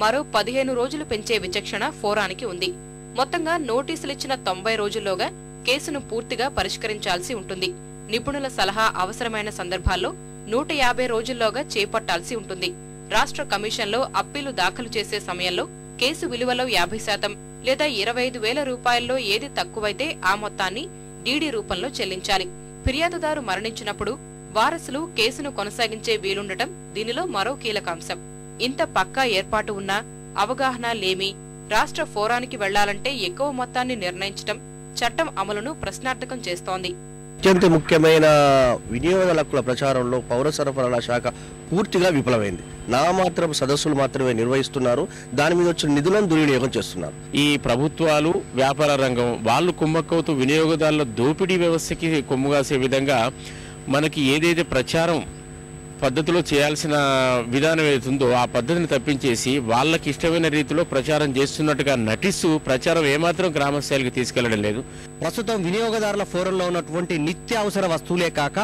మరో పదిహేను రోజులు పెంచే విచక్షణ ఫోరానికి ఉంది. మొత్తంగా నోటీసులిచ్చిన తొంభై రోజుల్లోగా కేసును పూర్తిగా పరిష్కరించాల్సి ఉంటుంది. నిపుణుల సలహా అవసరమైన సందర్భాల్లో నూట యాభై రోజుల్లోగా చేపట్టాల్సి ఉంటుంది. రాష్ట్ర కమిషన్లో అప్పీలు దాఖలు చేసే సమయంలో కేసు విలువలో యాభై శాతం లేదా ఇరవై ఐదు వేల రూపాయల్లో ఏది తక్కువైతే ఆ మొత్తాన్ని డీడీ రూపంలో చెల్లించాలి. ఫిర్యాదుదారు మరణించినప్పుడు వారసులు కేసును కొనసాగించే వీలుండటం దీనిలో మరో కీలకాంశం ఇంత పక్కా ఏర్పాటు ఉన్నా అవగాహన లేమి రాష్ట్ర ఫోరానికి వెళ్ళాలంటే ఎక్కువ మొత్తాన్ని నిర్ణయించటం చట్టం అమలును ప్రశ్నార్థకం చేస్తోంది. అత్యంత ముఖ్యమైన వినియోగ హక్కుల ప్రచారంలో పౌర సరఫరాల శాఖ పూర్తిగా విఫలమైంది. నామాత్రపు సదస్సులు మాత్రమే నిర్వహిస్తున్నారు. దాని మీద వచ్చిన నిధులను దుర్వినియోగం చేస్తున్నారు. ఈ ప్రభుత్వాలు వ్యాపార రంగం వాళ్ళు కుమ్మక్కవుతూ వినియోగదారుల దోపిడీ వ్యవస్థకి కొమ్ముగాసే విధంగా మనకి ఏదైతే ప్రచారం పద్ధతిలో చేయాల్సిన విధానం ఏదైతుందో ఆ పద్ధతిని తప్పించేసి వాళ్ళకి ఇష్టమైన రీతిలో ప్రచారం చేస్తున్నట్టుగా నటిస్తూ ప్రచారం ఏమాత్రం గ్రామస్థాయికి తీసుకెళ్ళడం లేదు. ప్రస్తుతం వినియోగదారుల ఫోరంలో ఉన్నటువంటి నిత్యావసర వస్తువులే కాక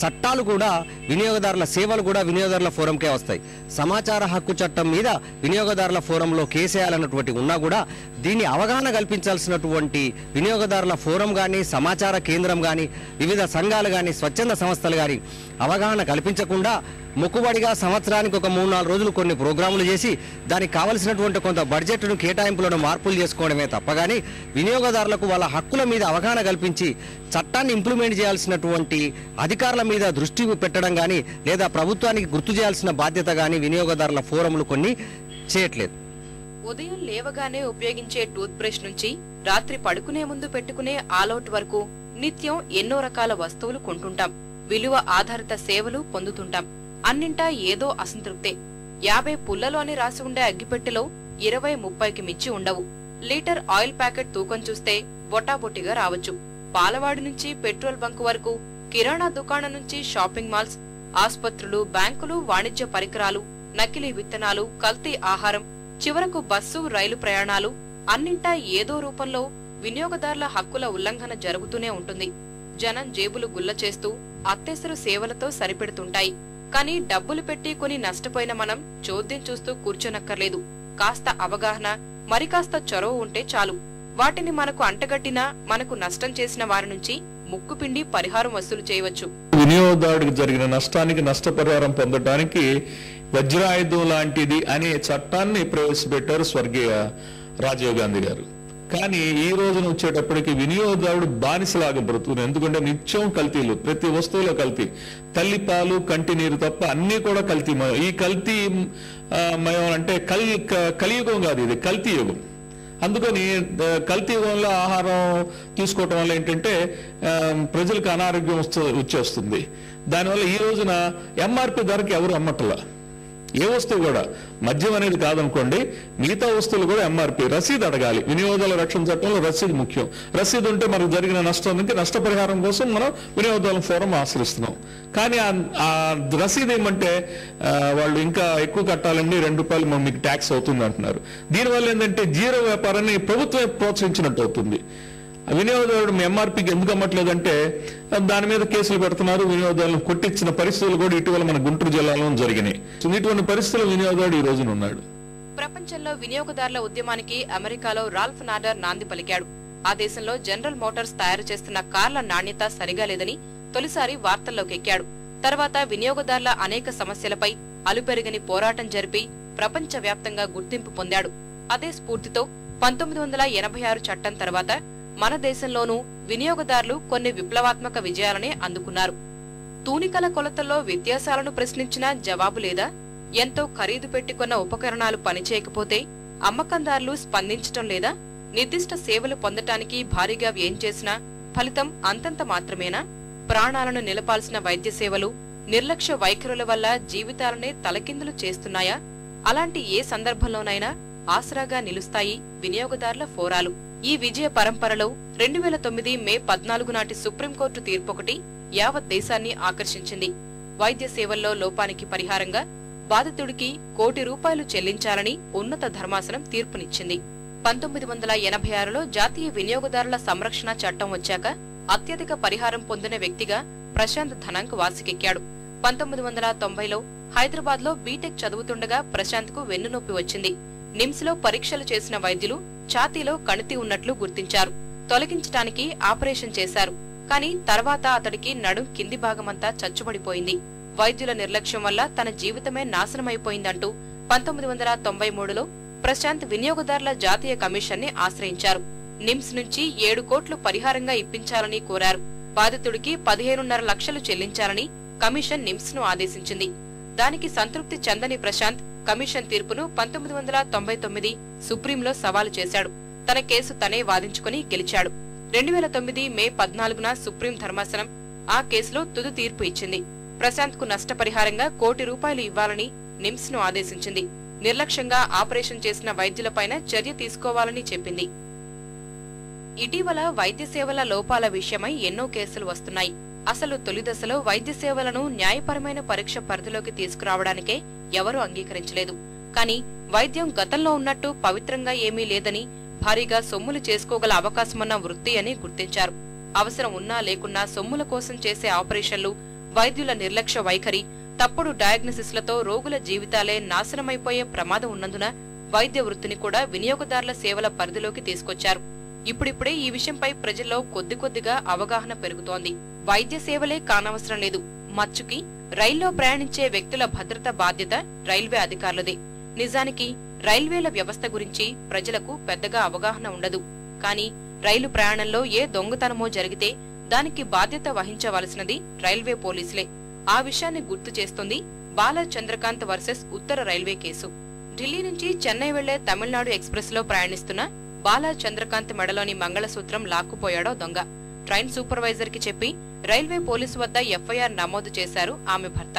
చట్టాలు కూడా వినియోగదారుల సేవలు కూడా వినియోగదారుల ఫోరంకే వస్తాయి. సమాచార హక్కు చట్టం మీద వినియోగదారుల ఫోరంలో కేసేయాలన్నటువంటి ఉన్నా కూడా దీన్ని అవగాహన కల్పించాల్సినటువంటి వినియోగదారుల ఫోరం కానీ సమాచార కేంద్రం కానీ వివిధ సంఘాలు కానీ స్వచ్ఛంద సంస్థలు కానీ అవగాహన కల్పించకుండా మొక్కుబడిగా సంవత్సరానికి ఒక మూడు నాలుగు రోజులు కొన్ని ప్రోగ్రాములు చేసి దానికి కావలసినటువంటి కొంత బడ్జెట్ను కేటాయింపులను మార్పులు చేసుకోవడమే తప్ప కానీ వినియోగదారులకు వాళ్ళ హక్కుల మీద అవగాహన కల్పించి చట్టాన్ని ఇంప్లిమెంట్ చేయాల్సినటువంటి అధికారుల మీద దృష్టి పెట్టడం కానీ లేదా ప్రభుత్వానికి గుర్తు చేయాల్సిన బాధ్యత కానీ వినియోగదారుల ఫోరంలు కొన్ని చేయట్లేదు. ఉదయం లేవగానే ఉపయోగించే టూత్ బ్రష్ నుంచి రాత్రి పడుకునే ముందు పెట్టుకునే ఆలౌట్ వరకు నిత్యం ఎన్నో రకాల వస్తువులు కొంటుంటాం. విలువ ఆధారిత సేవలు పొందుతుంటాం. అన్నింటా ఏదో అసంతృప్తే. యాభై పుల్లలోని రాసి ఉండే అగ్గిపెట్టెలో ఇరవై ముప్పైకి మించి ఉండవు. లీటర్ ఆయిల్ ప్యాకెట్ తూకం చూస్తే బొటాబొటిగా రావచ్చు. పాలవాడి నుంచి పెట్రోల్ బంక్ వరకు కిరాణా దుకాణం నుంచి షాపింగ్ మాల్స్ ఆస్పత్రులు బ్యాంకులు వాణిజ్య పరికరాలు నకిలీ విత్తనాలు కల్తీ ఆహారం చివరకు బస్సు రైలు ప్రయాణాలు అన్నింటా ఏదో రూపంలో వినియోగదారుల హక్కుల ఉల్లంఘన జరుగుతూనే ఉంటుంది. జనం జేబులు గుల్ల చేస్తూ సేవలతో సరిపెడుతుంటాయి. కానీ డబ్బులు పెట్టి కొని నష్టపోయిన మనం చోద్యం చూస్తూ కూర్చోనక్కర్లేదు. కాస్త అవగాహన మరి కాస్త చొరవ ఉంటే చాలు. వాటిని మనకు అంటగట్టినా మనకు నష్టం చేసిన వారి నుంచి ముక్కుపిండి పరిహారం వసూలు చేయవచ్చు. వినియోగదారుడికి జరిగిన నష్టానికి నష్టపరిహారం పొందడానికి వజ్రాయుధం లాంటిది అనే చట్టాన్ని ప్రవేశపెట్టారు స్వర్గీయ రాజీవ్ గాంధీ గారు. కానీ ఈ రోజున వచ్చేటప్పటికి వినియోగదారుడు బానిసలాగా బ్రతుకుతుంది ఎందుకంటే నిత్యం కల్తీలు ప్రతి వస్తువులో కల్తీ. తల్లిపాలు కంటి నీరు తప్ప అన్ని కూడా కల్తీ ఈ కల్తీ మయం అంటే కల్ కలియుగం కాదు ఇది కల్తీ యుగం. అందుకని కల్తీ యుగంలో ఆహారం తీసుకోవటం వల్ల ఏంటంటే ఆ, ప్రజలకు అనారోగ్యం వస్తూ వచ్చేస్తుంది. దానివల్ల ఈ రోజున ఎంఆర్పి ధరకి ఎవరు అమ్మట్లా? ఏ వస్తువు కూడా మద్యం అనేది కాదనుకోండి మిగతా వస్తువులు కూడా ఎంఆర్పి రసీదు అడగాలి. వినియోగదారుల రక్షణ చట్టంలో రసీదు ముఖ్యం. రసీదు ఉంటే మనకు జరిగిన నష్టం నష్టానికి నష్టపరిహారం కోసం మనం వినియోగదారుల ఫోరం ఆశ్రయిస్తున్నాం. కానీ ఆ- రసీదు ఏమంటే వాళ్ళు ఇంకా ఎక్కువ కట్టాలండి రెండు రూపాయలు మీకు ట్యాక్స్ అవుతుంది అంటున్నారు. దీనివల్ల ఏంటంటే జీరో వ్యాపారాన్ని ప్రభుత్వమే ప్రోత్సహించినట్టు అవుతుంది. వినియోగదారుడు ఎంఆర్పీకి ఎందుకు అమ్మట్లేదంటే దాని మీద కేసులు పెడుతున్నారు వినియోగదారులను కొట్టించిన పరిస్థితులు కూడా ఇటీవల మన గుంటూరు జిల్లాలో జరిగినాయి. ఇటువంటి పరిస్థితులు వినియోగదారుడు ఈ రోజున ఉన్నాడు. ప్రపంచంలో వినియోగదారుల ఉద్యమానికి అమెరికాలో రాల్ఫ్ నాడర్ నాంది పలికాడు. ఆ దేశంలో జనరల్ మోటార్స్ తయారు చేస్తున్న కార్ల నాణ్యత సరిగా లేదని తొలిసారి వార్తల్లోకి ఎక్కాడు. తర్వాత వినియోగదారుల అనేక సమస్యలపై అలుపెరగని పోరాటం జరిపి ప్రపంచవ్యాప్తంగా గుర్తింపు పొందాడు. అదే స్ఫూర్తితో పంతొమ్మిది వందల ఎనభై ఆరు చట్టం తర్వాత మన దేశంలోనూ వినియోగదారులు కొన్ని విప్లవాత్మక విజయాలనే అందుకున్నారు. తూనికల కొలతల్లో వ్యత్యాసాలను ప్రశ్నించినా జవాబు లేదా? ఎంతో ఖరీదు పెట్టుకున్న ఉపకరణాలు పనిచేయకపోతే అమ్మకందారులు స్పందించటం లేదా? నిర్దిష్ట సేవలు పొందటానికి భారీగా వ్యయం చేసినా ఫలితం అంతంత మాత్రమేనా? ప్రాణాలను నిలపాల్సిన వైద్య సేవలు నిర్లక్ష్య వైఖరుల వల్ల జీవితాలనే తలకిందులు చేస్తున్నాయా? అలాంటి ఏ సందర్భంలోనైనా ఆసరాగా నిలుస్తాయి వినియోగదారుల ఫోరాలు. ఈ విజయ పరంపరలో రెండు వేల తొమ్మిది మే పద్నాలుగు నాటి సుప్రీంకోర్టు తీర్పొకటి యావత్ దేశాన్ని ఆకర్షించింది. వైద్య సేవల్లో లోపానికి పరిహారంగా బాధితుడికి కోటి రూపాయలు చెల్లించాలని ఉన్నత ధర్మాసనం తీర్పునిచ్చింది. పంతొమ్మిది వందల ఎనభై ఆరులో జాతీయ వినియోగదారుల సంరక్షణ చట్టం వచ్చాక అత్యధిక పరిహారం పొందిన వ్యక్తిగా ప్రశాంత్ ధనాంక్ వాసికెక్కాడు పంతొమ్మిది వందల తొంభైలో హైదరాబాద్లో బీటెక్ చదువుతుండగా ప్రశాంత్కు వెన్నునొప్పి వచ్చింది. నిమ్స్లో పరీక్షలు చేసిన వైద్యులు ఛాతీలో కణితి ఉన్నట్లు గుర్తించారు. తొలగించటానికి ఆపరేషన్ చేశారు. కానీ తర్వాత అతడికి నడుం కింది భాగమంతా చచ్చుబడిపోయింది. వైద్యుల నిర్లక్ష్యం వల్ల తన జీవితమే నాశనమైపోయిందంటూ పంతొమ్మిది వందల తొంభై మూడులో ప్రశాంత్ వినియోగదారుల జాతీయ కమిషన్ని ఆశ్రయించారు. నిమ్స్ నుంచి ఏడు కోట్లు పరిహారంగా ఇప్పించాలని కోరారు. బాధితుడికి పదిహేనున్నర లక్షలు చెల్లించాలని కమిషన్ నిమ్స్ను ఆదేశించింది. దానికి సంతృప్తి చెందని ప్రశాంత్ కమిషన్ తీర్పును పంతొమ్మిది వందల తొంభై తొమ్మిది సుప్రీంలో సవాలు చేశాడు. తన కేసు తనే వాదించుకుని గెలిచాడు. రెండు వేల తొమ్మిది మే పద్నాలుగున సుప్రీం ధర్మాసనం ఆ కేసులో తుది తీర్పు ఇచ్చింది. ప్రశాంత్కు నష్టపరిహారంగా కోటి రూపాయలు ఇవ్వాలని నిమ్స్ను ఆదేశించింది. నిర్లక్ష్యంగా ఆపరేషన్ చేసిన వైద్యులపైన చర్య తీసుకోవాలని చెప్పింది. ఇటీవల వైద్య సేవల లోపాల విషయమై ఎన్నో కేసులు వస్తున్నాయి. అసలు తొలి దశలో వైద్య సేవలను న్యాయపరమైన పరీక్ష పరిధిలోకి తీసుకురావడానికే ఎవరూ అంగీకరించలేదు. కానీ వైద్యం గతంలో ఉన్నట్టు పవిత్రంగా ఏమీ లేదని భారీగా సొమ్ములు చేసుకోగల అవకాశమున్న వృత్తి అని గుర్తించారు. అవసరం ఉన్నా లేకున్నా సొమ్ముల కోసం చేసే ఆపరేషన్లు వైద్యుల నిర్లక్ష్య వైఖరి తప్పుడు డయాగ్నసిస్లతో రోగుల జీవితాలే నాశనమైపోయే ప్రమాదం ఉన్నందున వైద్య వృత్తిని కూడా వినియోగదారుల సేవల పరిధిలోకి తీసుకొచ్చారు. ఇప్పుడిప్పుడే ఈ విషయంపై ప్రజల్లో కొద్ది కొద్దిగా అవగాహన పెరుగుతోంది. వైద్య సేవలే కానవసరం లేదు. మచ్చుకి రైల్లో ప్రయాణించే వ్యక్తుల భద్రత బాధ్యత రైల్వే అధికారులదే. నిజానికి రైల్వేల వ్యవస్థ గురించి ప్రజలకు పెద్దగా అవగాహన ఉండదు. కానీ రైలు ప్రయాణంలో ఏ దొంగతనమో జరిగితే దానికి బాధ్యత వహించవలసినది రైల్వే పోలీసులే. ఆ విషయాన్ని గుర్తు చేస్తుంది బాల చంద్రకాంత్ వర్సెస్ ఉత్తర రైల్వే కేసు. ఢిల్లీ నుంచి చెన్నై వెళ్ళే తమిళనాడు ఎక్స్ప్రెస్లో ప్రయాణిస్తున్న బాలా చంద్రకాంత్ మెడలోని మంగళసూత్రం లాక్కుపోయాడో దొంగ. ట్రైన్ సూపర్వైజర్కి చెప్పి రైల్వే పోలీసు వద్ద ఎఫ్ఐఆర్ నమోదు చేశారు ఆమె భర్త.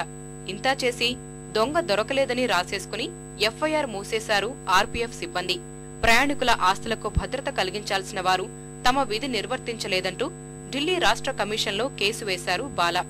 ఇంతా చేసి దొంగ దొరకలేదని రాసేసుకుని ఎఫ్ఐఆర్ మూసేశారు ఆర్పీఎఫ్ సిబ్బంది. ప్రయాణికుల ఆస్తులకు భద్రత కలిగించాల్సిన వారు తమ విధి నిర్వర్తించలేదంటూ ఢిల్లీ రాష్ట్ర కమిషన్లో కేసు వేశారు బాలా.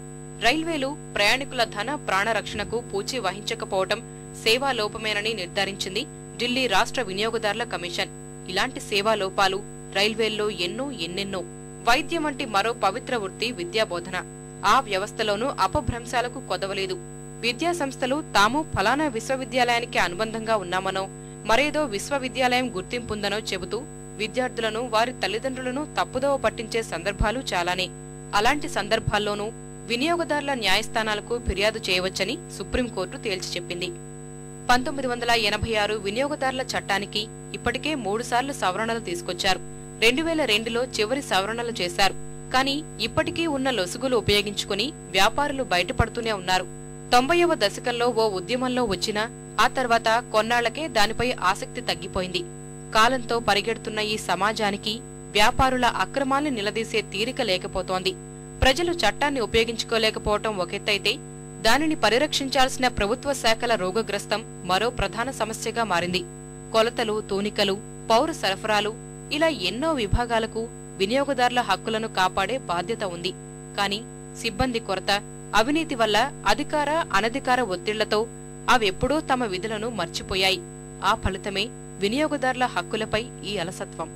రైల్వేలు ప్రయాణికుల ధన ప్రాణరక్షణకు పూచి వహించకపోవటం సేవా లోపమేనని నిర్ధారించింది ఢిల్లీ రాష్ట్ర వినియోగదారుల కమిషన్. ఇలాంటి సేవా లోపాలు రైల్వేల్లో ఎన్నో ఎన్నెన్నో వైద్యం వంటి మరో పవిత్ర వృత్తి విద్యాబోధన. ఆ వ్యవస్థలోనూ అపభ్రంశాలకు కొదవలేదు. విద్యా సంస్థలు తాము ఫలానా విశ్వవిద్యాలయానికి అనుబంధంగా ఉన్నామనో మరేదో విశ్వవిద్యాలయం గుర్తింపుందనో చెబుతూ విద్యార్థులను వారి తల్లిదండ్రులను తప్పుదోవ పట్టించే సందర్భాలు చాలానే. అలాంటి సందర్భాల్లోనూ వినియోగదారుల న్యాయస్థానాలకు ఫిర్యాదు చేయవచ్చని సుప్రీంకోర్టు తేల్చి చెప్పింది. పంతొమ్మిది వందల ఎనభై ఆరు వినియోగదారుల చట్టానికి ఇప్పటికే మూడుసార్లు సవరణలు తీసుకొచ్చారు. రెండు వేల రెండులో చివరి సవరణలు చేశారు. కానీ ఇప్పటికీ ఉన్న లొసుగులు ఉపయోగించుకుని వ్యాపారులు బయటపడుతూనే ఉన్నారు. తొంభైవ దశకంలో ఓ ఉద్యమంలో వచ్చిన ఆ తర్వాత కొన్నాళ్ళకే దానిపై ఆసక్తి తగ్గిపోయింది. కాలంతో పరిగెడుతున్న ఈ సమాజానికి వ్యాపారుల అక్రమాల్ని నిలదీసే తీరిక లేకపోతోంది. ప్రజలు చట్టాన్ని ఉపయోగించుకోలేకపోవటం ఒకెత్తైతే దానిని పరిరక్షించాల్సిన ప్రభుత్వ శాఖల రోగగ్రస్తం మరో ప్రధాన సమస్యగా మారింది. కొలతలు తూనికలు పౌర సరఫరాలు ఇలా ఎన్నో విభాగాలకు వినియోగదారుల హక్కులను కాపాడే బాధ్యత ఉంది. కాని సిబ్బంది కొరత అవినీతి వల్ల అధికార అనధికార ఒత్తిళ్ళతో అవెప్పుడూ తమ విధులను మర్చిపోయాయి. ఆ ఫలితమే వినియోగదారుల హక్కులపై ఈ అలసత్వం.